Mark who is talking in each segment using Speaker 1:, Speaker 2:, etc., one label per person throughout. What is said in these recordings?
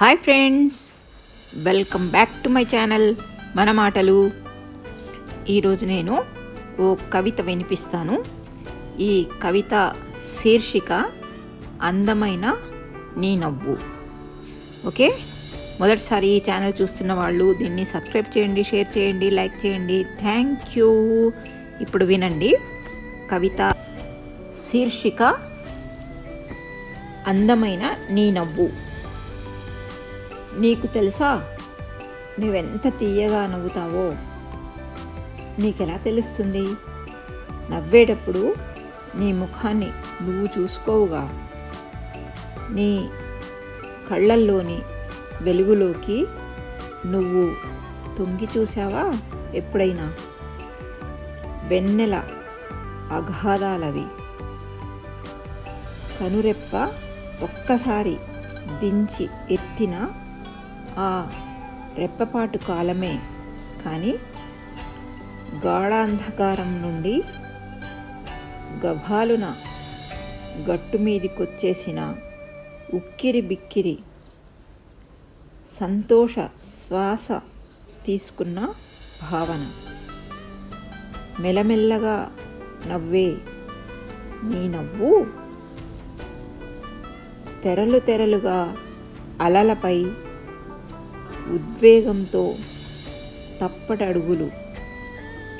Speaker 1: Hi friends welcome back to my channel మన మాటలు ఈరోజు నేను ఓ కవిత వినిపిస్తాను. ఈ కవిత శీర్షిక అందమైన నీ నవ్వు. ఓకే? మొదటిసారి ఈ ఛానల్ చూస్తున్న వాళ్ళు దీన్ని సబ్స్క్రైబ్ చేయండి షేర్ చేయండి లైక్ చేయండి. Thank you. ఇప్పుడు వినండి. కవిత శీర్షిక అందమైన నీ నవ్వు. నీకు తెలుసా? నువ్వెంత తీయగా నవ్వుతావో? నీకెలా తెలుస్తుంది? నవ్వేటప్పుడు నీ ముఖాన్ని నువ్వు చూసుకోవుగా. నీ కళ్ళల్లోని వెలుగులోకి నువ్వు తొంగి చూసావా ఎప్పుడైనా? వెన్నెల అగాధాలవి కనురెప్ప ఒక్కసారి దించి ఎత్తిన ఆ రెప్పపాటు కాలమే కానీ గాఢాంధకారం నుండి గభాలున గట్టు మీదికొచ్చేసిన ఉక్కిరి బిక్కిరి సంతోష శ్వాస తీసుకున్న భావన. మెల్లమెల్లగా నవ్వే నీ నవ్వు తెరలు తెరలుగా అలలపై ఉద్వేగంతో తప్పటడుగులు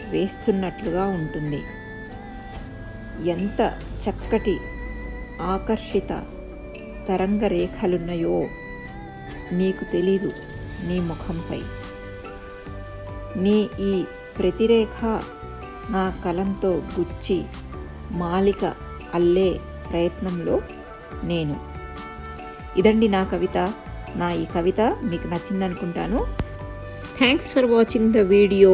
Speaker 1: వేస్తున్నట్లుగా ఉంటుంది. ఎంత చక్కటి ఆకర్షిత తరంగరేఖలున్నాయో నీకు తెలీదు నీ ముఖంపై. నీ ఈ ప్రతిరేఖ నా కలంతో గుచ్చి మాలిక అల్లే ప్రయత్నంలో నేను. ఇదండి నా కవిత. నా ఈ కవిత మీకు నచ్చిందనుకుంటాను. Thanks for watching the video